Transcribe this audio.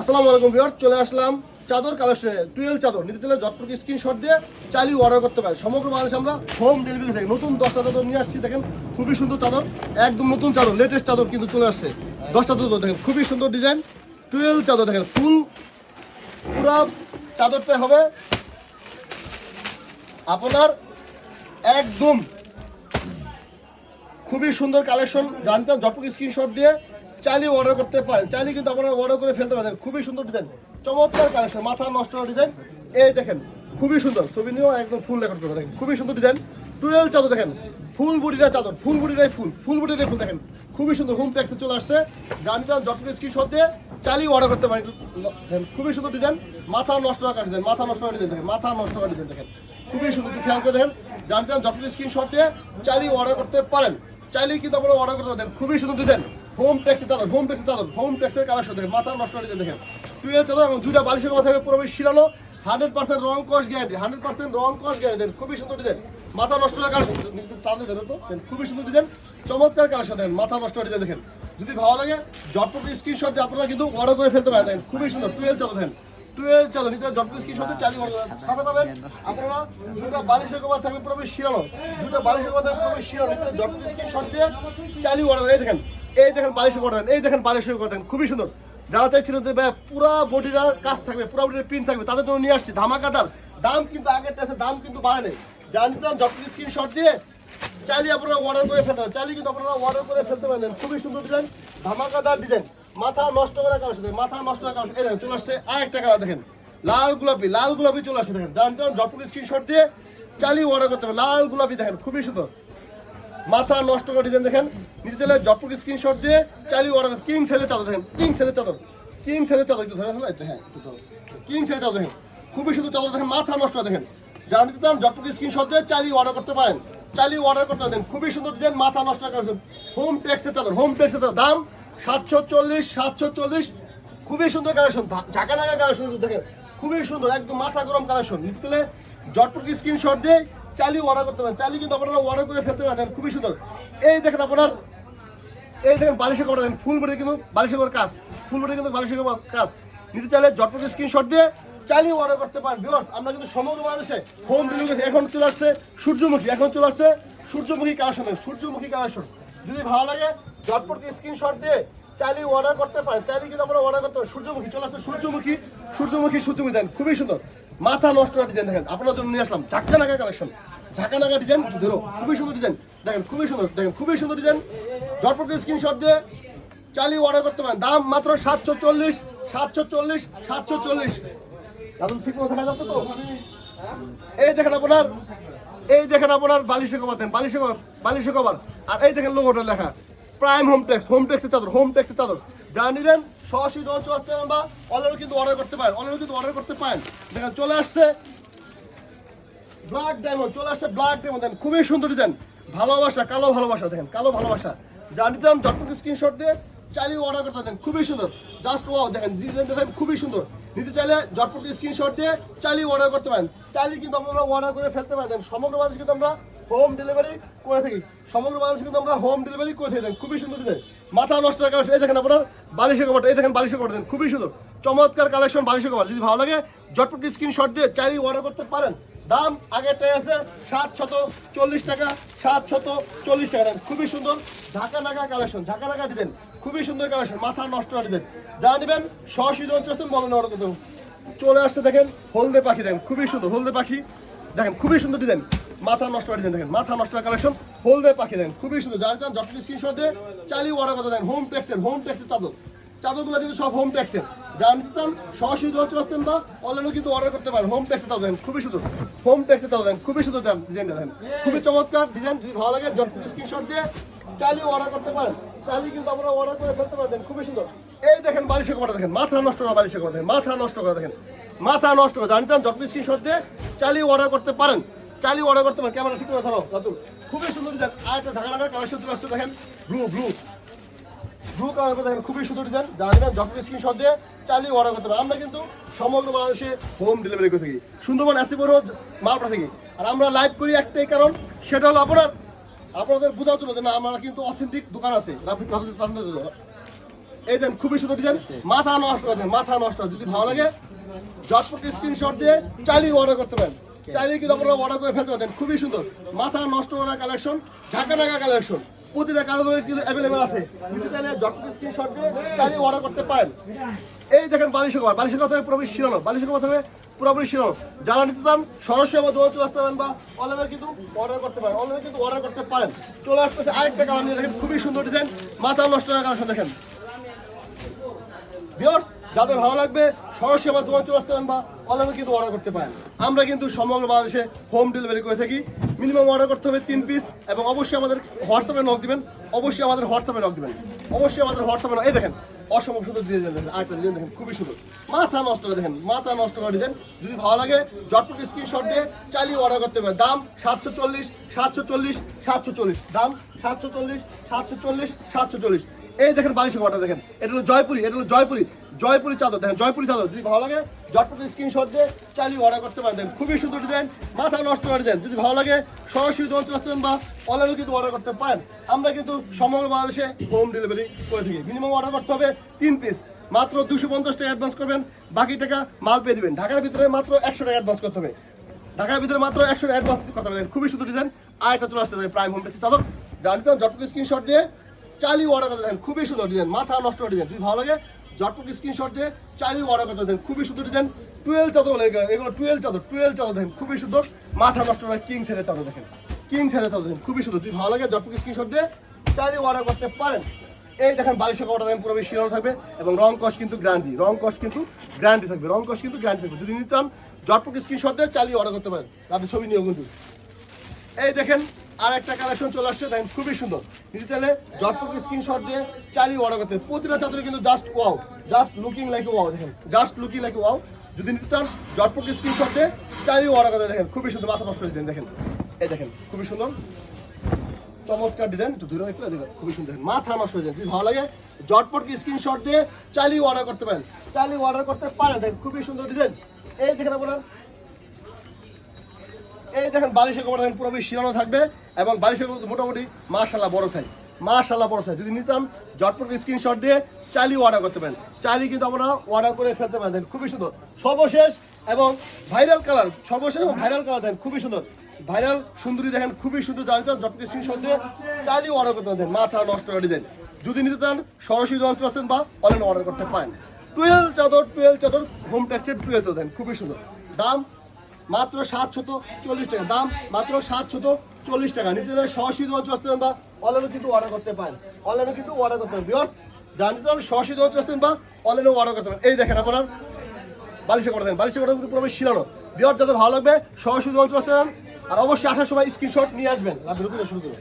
আসসালামু আলাইকুম ভিউয়ার চলে আসলাম চাদর কালেকশনে। টুয়েলভ চাদর, নিতে চলে জটপট স্ক্রিনশট দিয়ে চালিয়ে অর্ডার করতে পারে সমগ্র বাংলাদেশে আমরা হোম ডেলিভারি থাকি নতুন দশটা চাদর নিয়ে আসছি। দেখেন, খুবই সুন্দর চাদর, একদম নতুন চাদর লেটেস্ট চাদর কিন্তু চলে আসছে। দশটা চাদর দেখেন, খুবই সুন্দর ডিজাইন টুয়েলভ চাদর, দেখেন ফুল পুরা চাদরটা হবে আপনার একদম খুবই সুন্দর কালেকশন জানতেন জটপক স্ক্রিনশট দিয়ে চাইলে অর্ডার করতে পারেন চাইলে কিন্তু আপনারা অর্ডার করে ফেলতে পারেন খুবই সুন্দর ডিজাইন চমৎকার কালেকশন মাথা নষ্ট ডিজাইন এই দেখেন, খুবই সুন্দর। ছবি নিয়েও একদম ফুল রেকর্ড করে দেখেন, খুবই সুন্দর ডিজাইন টুয়েলভ চাদর দেখেন ফুল বুটিটা চাদর ফুল বুটিটাই ফুল ফুল বুটিটাই ফুল দেখেন। খুবই সুন্দর হোম ট্যাক্সে চলে আসছে। জানতেন জটপক স্ক্রিনশট দিয়ে চালিয়ে অর্ডার করতে পারেন। দেখেন, খুবই সুন্দর ডিজাইন মাথা নষ্ট করা ডিজাইন মাথা নষ্ট করা ডিজাইন দেখেন, মাথা নষ্ট করা ডিজাইন দেখেন। খুবই সুন্দর, একটু খেয়াল করে দেখেন। জানতেন জটপক স্ক্রিনশট দিয়ে চালিয়ে অর্ডার করতে পারেন। চাইলেই কিন্তু আপনারা অর্ডার করতে পারেন খুবই সুন্দর ডিজাইন হোম ট্যাক্সের চাদর হোম ট্যাক্সের চাদর হোম ট্যাক্সের কালেকশন দেখেন, মাথা নষ্ট দিতে দেখেন। টুয়েল চাদর এবং দুইটা বালিশের থাকবে পুরোপুরি শিলানো হান্ড্রেড পার্সেন্ট রং কস গ্যারান্টি হান্ড্রেড পার্সেন্ট রং কস গ্যারান্টি খুবই সুন্দর ডিজাইন মাথা নষ্ট করা কালেকশন নিজেদের টান দিয়ে তো খুবই সুন্দর ডিজাইন চমৎকার কালেকশন দেখেন, মাথা নষ্ট ডিজাইন দেখেন। যদি ভালো লাগে জটপট স্ক্রিনশট দিয়ে আপনারা কিন্তু অর্ডার করে ফেলতে পারেন, দেখেন, খুবই সুন্দর। টুয়েলভ চাদর দেখেন টুয়েলভ চাদর নিচে জটপট স্ক্রিনশট দিয়ে চালিয়ে। সাথে পাবেন আপনারা দুটো বালিশের কভার থাকবে পুরোপুরি শিরানো দুটো বালিশের কভার থাকবে পুরোপুরি শিরানো নিচে স্ক্রিনশট দিয়ে চালিয়ে অর্ডার এই দেখেন এই দেখেন বালিশের কভার দেন, এই দেখেন বালিশের কভার দেন, খুবই সুন্দর। যারা চাইছিলেন যে, ভাই, পুরা বডিটা কাজ থাকবে, পুরা বডির প্রিন্ট থাকবে, তাদের জন্য নিয়ে আসছি। ধামাকাদার। দাম কিন্তু আগের টাসে দাম কিন্তু বাড়েনি জানি তো জটপট স্ক্রিনশট দিয়ে চাইলে আপনারা অর্ডার করে ফেলতে পারেন। চাইলে কিন্তু আপনারা অর্ডার করে ফেলতে পারেন। খুবই সুন্দর ডিজাইন ধামাকাদার ডিজাইন মাথা নষ্ট করা কারণ সাথে, মাথা নষ্ট করা কারণ এই দেখেন, চলে আসছে আরেকটা কালার দেখেন। লাল গোলাপি লাল গোলাপি চলে আসছে, দেখেন। জান জান জটপুর স্ক্রিনশট দিয়ে চালিয়ে অর্ডার করতে হবে লাল গোলাপি, দেখেন, খুবই সুন্দর। মাথা নষ্ট করে ডিজাইন দেখেন। নিচে চাইলে জটপুর স্ক্রিনশট দিয়ে চালিয়ে অর্ডার কিং সাইজের চাদর, দেখেন। কিং সাইজের চাদর। কিং সাইজের চাদর একটু ধরে হ্যাঁ একটু কিং সাইজের চাদর, দেখেন। খুবই সুন্দর চাদর, দেখেন, মাথা নষ্ট করা দেখেন। যারা নিতে চান জটপুর স্ক্রিনশট দিয়ে চালিয়ে অর্ডার করতে পারেন। চালিয়ে অর্ডার করতে পারেন খুবই সুন্দর ডিজাইন মাথা নষ্ট করা হোম টেক্সের চাদর হোম টেক্সের চাদর, দাম সাতশো চল্লিশ সাতশো চল্লিশ। খুবই সুন্দর কালেকশন ঝাঁকা নাগা কালেকশন দেখেন। খুবই সুন্দর, একদম মাথা গরম কালেকশন নিতে চলে জটপট স্ক্রিনশট দিয়ে চালিয়ে অর্ডার করতে পারেন চালিয়ে কিন্তু আপনারা অর্ডার করে ফেলতে পারেন খুবই সুন্দর। এই দেখেন আপনার, এই দেখেন বালিশের কভার দেখেন ফুল বডি কিন্তু বালিশের কভার কাজ ফুল বডি কিন্তু বালিশের কভার কাজ। নিতে চাইলে জটপট স্ক্রিনশট দিয়ে চালিয়ে অর্ডার করতে পারেন ভিউয়ার্স আমরা কিন্তু সমগ্র বাংলাদেশে হোম ডেলিভারি এখন চলে আসছে সূর্যমুখী, এখন চলে আসছে সূর্যমুখী কালেকশন সূর্যমুখী কালেকশন যদি ভালো লাগে জটপট স্ক্রিনশট দিয়ে চাইলে অর্ডার করতে পারেন চাইলে কিন্তু আমরা অর্ডার করতে পারেন। সূর্যমুখী, চলে আসছে সূর্যমুখী সূর্যমুখী সূর্যমুখী দেন খুবই সুন্দর। মাথা নষ্ট করা ডিজাইন দেখেন। আপনার জন্য নিয়ে আসলাম ঝাক্কা নাগা কালেকশন ঝাঁকা নাগা ডিজাইন ধরো, খুবই সুন্দর ডিজাইন দেখেন, খুবই সুন্দর, দেখেন, খুবই সুন্দর ডিজাইন জটপট স্ক্রিনশট দিয়ে চালিয়ে অর্ডার করতে পারেন। দাম মাত্র সাতশো চল্লিশ সাতশো চল্লিশ সাতশো চল্লিশ। দাদুন, ঠিক মতো দেখা যাচ্ছে তো? এই দেখেন আপনার, এই দেখেন আপনার বালিশে কভার দেন বালিশে কভার বালিশে কভার আর এই দেখেন লোগোটা লেখা। প্রাইম হোম ট্যাক্স হোম ট্যাক্সের চাদর হোম ট্যাক্সের চাদর। যা নেবেন সরাসরি যখন চলে আসতে পারেন বা অনলাইনে কিন্তু অর্ডার করতে পারেন অনলাইনে কিন্তু অর্ডার করতে পারেন। দেখেন, চলে আসছে ব্ল্যাক ডায়মন্ড চলে আসছে ব্ল্যাক ডায়মন্ড দেখেন, খুবই সুন্দর ডিজাইন ভালোবাসা, কালো ভালোবাসা, দেখেন, কালো ভালোবাসা। যা নিতে চান জটপট স্ক্রিনশট দিয়ে চালিয়ে অর্ডার করতে দেন খুবই সুন্দর। জাস্ট ওয়াও দেখেন ডিজাইন দেখেন খুবই সুন্দর। নিতে চাইলে জটপট স্ক্রিনশট দিয়ে চালিয়ে অর্ডার করতে পারেন। চালিয়ে কিন্তু আপনারা অর্ডার করে ফেলতে পারেন সমগ্র বাংলাদেশে কিন্তু আমরা হোম ডেলিভারি করে থাকি। সমগ্র বাংলাদেশে কিন্তু আমরা হোম ডেলিভারি করে থাকি। খুবই সুন্দর ডিজাইন মাথা নষ্ট কালেকশন এই দেখেন আপনার বালিশের কভারটা এই দেখেন বালিশের কভার দেন। খুবই সুন্দর। চমৎকার কালেকশন বালিশের কভার যদি ভালো লাগে, জটপট স্ক্রিনশট দিয়ে চালিয়ে অর্ডার করতে পারেন। দাম আগেরটাই আছে সাত শত চল্লিশ টাকা সাত শত চল্লিশ টাকা। খুবই সুন্দর ঢাকা নাগা কালেকশন ঢাকা নাগা দিতেন খুবই সুন্দর কালেকশন মাথা নষ্ট দিতেন যা নেবেন চলে আসতেন বলেন অর্ডার করতে চলে আসছে, দেখেন, হলদে পাখি, দেখেন, খুবই সুন্দর, হলদে পাখি। দেখেন, খুবই সুন্দর ডিজাইন, মাথা নষ্ট ডিজাইন দেখেন, মাথা নষ্ট কালেকশন হলদে পাখি, দেখেন, খুবই সুন্দর। যার চান, যত স্ক্রিনশট দিয়ে চালিয়ে অর্ডার করতে দেন হোম ট্যাক্সের হোম ট্যাক্সের চাদর। চাদরগুলো কিন্তু সব হোম ট্যাক্সের যারা নিতে চান সরাসরি চলে আসতেন বা অনলাইনে কিন্তু অর্ডার করতে পারেন হোম ট্যাক্সের চাদর দেন খুবই সুন্দর। হোম ট্যাক্সের চাদর দেন খুবই সুন্দর ডিজাইনটা দেন খুবই চমৎকার ডিজাইন যদি ভালো লাগে জটপুর স্ক্রিনশট দিয়ে চালিয়ে অর্ডার করতে পারেন। চালিয়ে কিন্তু আপনারা অর্ডার করে ফেলতে পারেন খুবই সুন্দর। এই দেখেন বালিশের কপাটা দেখেন। মাথা নষ্ট করা বালিশের কপাটা দেখেন। মাথা নষ্ট করা দেখেন। মাথা নষ্ট করা। জানি চান জটপুর স্ক্রিনশট দিয়ে চালিয়ে অর্ডার করতে পারেন। চালিয়ে অর্ডার করতে পারেন। ক্যামেরা ঠিক করে ধরো রাতুল খুবই সুন্দর ডিজাইন আর একটা ঢাকা ঢাকা কালেকশন চলে আসছে দেখেন। ব্লু ব্লু ব্লু কালার দেখেন। খুবই সুন্দর ডিজাইন জানবেন যখন স্ক্রিনশট দিয়ে চালিয়ে অর্ডার করতে পারেন। আমরা কিন্তু সমগ্র বাংলাদেশে হোম ডেলিভারি করে থাকি। সুন্দরবন আসিপুর মালপা থেকে। আর আমরা লাইভ করি একটাই কারণ, সেটা হলো আপনার আপনাদের বোঝার জন্য যে না, আমরা কিন্তু অথেন্টিক দোকান আছে এই দেন, খুবই সুন্দর ডিজাইন মাথা নষ্ট করে দেন, মাথা নষ্ট। যদি ভালো লাগে, ঝটপট স্ক্রিনশট দিয়ে চালিয়ে অর্ডার করতে পারেন। চাইলে কিন্তু আপনারা অর্ডার করে ফেলতে পারেন খুবই সুন্দর। মাথা নষ্ট করা কালেকশন ঢাকা ঢাকা কালেকশন প্রতিটা কালার কিন্তু অ্যাভেলেবেল আছে। কিন্তু চাইলে ঝটপট স্ক্রিনশট দিয়ে চালিয়ে অর্ডার করতে পারেন। এই দেখেন বালিশের কভার। বালিশের কথা পুরোপুরি শিরানো বালিশের কথা পুরোপুরি শিরানো যারা নিতে চান, সরাসরি আমার দোকান চলে আসতে পারেন বা অনলাইনে কিন্তু অর্ডার করতে পারেন। অনলাইনে কিন্তু অর্ডার করতে পারেন। চলে আসতেছে আরেকটা কালার নিয়ে দেখেন, খুবই সুন্দর ডিজাইন মাথা নষ্ট করা কালেকশন দেখেন। ভিউয়ার্স যাদের ভালো লাগবে, সরাসরি আমার দোকান চলে আসতে পারেন বা অনলাইনে কিন্তু অর্ডার করতে পারেন। আমরা কিন্তু সমগ্র বাংলাদেশে হোম ডেলিভারি করে থাকি। মিনিমাম অর্ডার করতে হবে তিন পিস এবং অবশ্যই আমাদের হোয়াটসঅ্যাপে নক দিবেন। অবশ্যই আমাদের হোয়াটসঅ্যাপে নক দিবেন। অবশ্যই আমাদের হোয়াটসঅ্যাপে এই দেখেন অসম্ভব সুন্দর ডিজাইন দেখেন, আরেকটা ডিজাইন দেখেন, খুবই সুন্দর। মাথা নষ্ট করে দেখেন, মাথা নষ্ট করে ডিজাইন যদি ভালো লাগে, জটপট স্ক্রিনশট দিয়ে চালিয়ে অর্ডার করতে পারেন। দাম সাতশো চল্লিশ সাতশো চল্লিশ সাতশো চল্লিশ। দাম সাতশো চল্লিশ সাতশো চল্লিশ সাতশো চল্লিশ। এই দেখেন বালিশের ঘরটা দেখেন। এটা হলো জয়পুরি, এটা হলো জয়পুরি জয়পুরি চাদর। দেখেন, জয়পুরি চাদর। যদি ভালো লাগে জটপট স্ক্রিনশট দিয়ে চালিয়ে অর্ডার করতে পারেন। খুবই সুন্দর ডিজাইন মাথা নষ্ট করে দেন। যদি ভালো লাগে, সরাসরি দোকান চলে আসতেন বা অনলাইনে কিন্তু অর্ডার করতে পারেন। আমরা কিন্তু সমগ্র বাংলাদেশে হোম ডেলিভারি করে থাকি। মিনিমাম অর্ডার করতে হবে তিন পিস মাত্র দুশো পঞ্চাশ টাকা অ্যাডভান্স করবেন। বাকি টাকা মাল পেয়ে দিবেন ঢাকার ভিতরে মাত্র একশো টাকা অ্যাডভান্স করতে হবে। ঢাকার ভিতরে মাত্র একশো অ্যাডভান্স করতে হবে। খুবই সুন্দর ডিজাইন একটা চলে আসতে হবে প্রাইম হোম টেক্সি চাদর। জানি তো জটপট স্ক্রিনশট দিয়ে চালিয়ে অর্ডার করতে দেন খুবই সুন্দর ডিজাইন মাথা নষ্ট করে ডিজাইন যদি ভালো লাগে জটপট স্ক্রিনশট দিয়ে চালিয়ে অর্ডার করতে দেন, খুবই সুন্দর ডিজাইন টুয়েলভ চাদর বলে এগুলো। টুয়েলভ চাদর টুয়েলভ চাদর দেখেন, খুবই সুন্দর। মাথা নষ্ট নয়, কিং সাইজের চাদর দেখেন। কিং সাইজের চাদর দেখেন, খুবই সুন্দর। যদি ভালো লাগে জটপট স্ক্রিনশট দিয়ে চালিয়ে অর্ডার করতে পারেন। এই দেখেন বালিশের কটা দেখেন, পুরো শিরানো থাকবে এবং রং কস কিন্তু গ্যারান্টি রং কস কিন্তু গ্যারান্টি থাকবে, রং কস কিন্তু গ্যারান্টি থাকবে। যদি নিতে চান জটপট স্ক্রিনশট দিয়ে চালিয়ে অর্ডার করতে পারেন আপনি ছবি নিয়েও কিন্তু। এই দেখেন আর একটা কালেকশন চলে আসছে, দেখেন, খুবই সুন্দর। নিতে চাইলে জটপট স্ক্রিনশট দিয়ে চালিয়ে অর্ডার করতে প্রতিটা চাদরে কিন্তু just wow just looking like wow দেখেন জাস্ট লুকিং লাইক ওয়াও যদি নিতে চান, জটপট স্ক্রিনশট দিয়ে চালিয়ে অর্ডার করতে দেখেন, খুবই সুন্দর, মাথা নষ্ট ডিজাইন দেখেন। এই দেখেন, খুবই সুন্দর। চমৎকার ডিজাইন একটু দূরে একটু দেখেন, খুবই সুন্দর, দেখেন, মাথা নষ্ট যায়, যদি ভালো লাগে, জটপট স্ক্রিনশট দিয়ে চালিয়ে অর্ডার করতে পারেন। চালিয়ে অর্ডার করতে পারেন, দেখেন, খুবই সুন্দর ডিজাইন এই দেখেন আপনার এই দেখেন বালিশের কভার দেখেন পুরোপুরি শিরানো থাকবে এবং বালিশের কভার মোটামুটি মাশাল্লাহ বড় সাইজ মাশাল্লাহ বড় সাইজ যদি নিতাম জটপট স্ক্রিনশট দিয়ে চালিয়ে অর্ডার করতে পারেন। চালিয়ে কিন্তু আপনারা অর্ডার করে ফেলতে পারেন। খুবই সুন্দর। সর্বশেষ এবং ভাইরাল কালার সর্বশেষ এবং ভাইরাল কালার দেখেন, খুবই সুন্দর। ভাইরাল সুন্দরী দেখেন, খুবই সুন্দর জানিত জটপট স্ক্রিনশট দিয়ে চালিয়ে অর্ডার করতে পারেন। মাথা নষ্ট করে ডিজাইন যদি নিতে চান, সরাসরি অঞ্চল আসতেন বা অনলাইনে অর্ডার করতে পারেন। টুয়েলভ চাদর টুয়েলভ চাদর হোম ট্যাক্সের টুয়েলভ চাদর দেন খুবই সুন্দর। দাম মাত্র সাতশত চল্লিশ টাকা। দাম মাত্র সাতশত চল্লিশ টাকা। নিচে সরাসরি দোকান আসতে বা অনলাইনে কিন্তু অর্ডার করতে পারেন। অনলাইনে কিন্তু অর্ডার করতে পারেন। বিয়ার্স জানি তো সরাসরি দোকান আসতেন বা অনলাইনে অর্ডার করতে পারেন। এই দেখেন আপনার বালিশে করে দেন বালিশে করে কিন্তু পুরো শিলানো। বিয়ার যাতে ভালো লাগবে সরাসরি দোকান আসতে আর অবশ্যই আসার সময় স্ক্রিনশট নিয়ে আসবেন। শুরু করুন।